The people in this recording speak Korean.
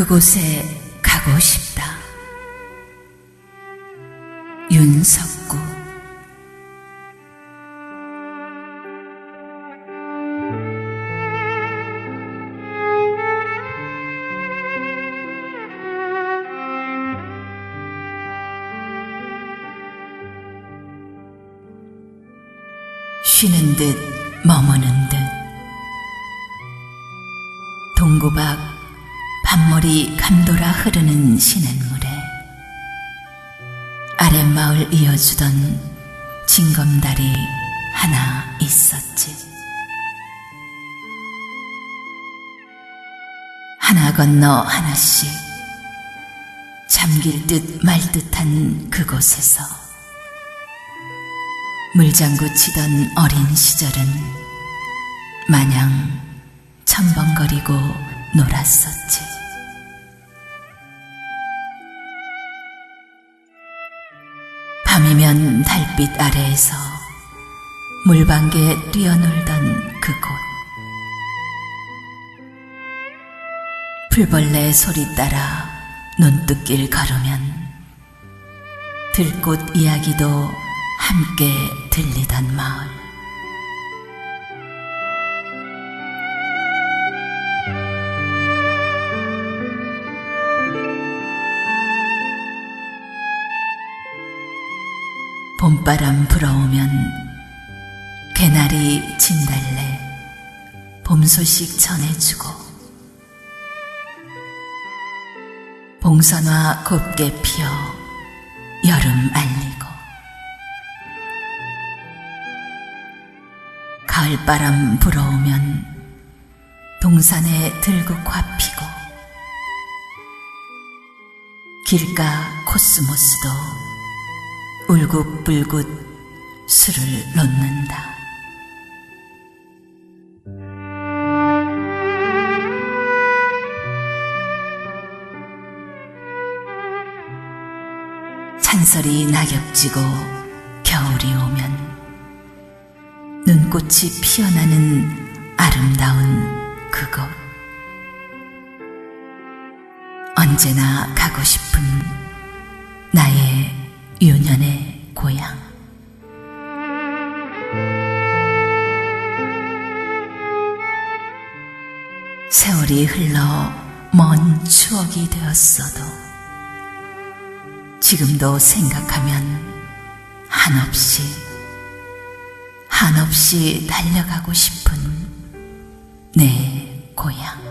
그곳에 가고 싶다. 윤석구 쉬는 듯 머무는 듯 동구박 밤머리 감돌아 흐르는 시냇물에 아랫마을 이어주던 징검다리 하나 있었지. 하나 건너 하나씩 잠길 듯 말 듯한 그곳에서 물장구 치던 어린 시절은 마냥 첨벙거리고 놀았었지. 밤이면 달빛 아래에서 물방개 뛰어놀던 그곳. 풀벌레 소리 따라 논뚝길 걸으면 들꽃 이야기도 함께 들리던 마을. 봄바람 불어오면 개나리 진달래 봄 소식 전해주고 봉선화 곱게 피어 여름 알리고 가을바람 불어오면 동산에 들국화 피고 길가 코스모스도 울긋불긋 술을 놓는다. 찬설이 낙엽지고 겨울이 오면 눈꽃이 피어나는 아름다운 그곳. 언제나 가고 싶은 나의 유년의 고향. 세월이 흘러 먼 추억이 되었어도 지금도 생각하면 한없이 한없이 달려가고 싶은 내 고향.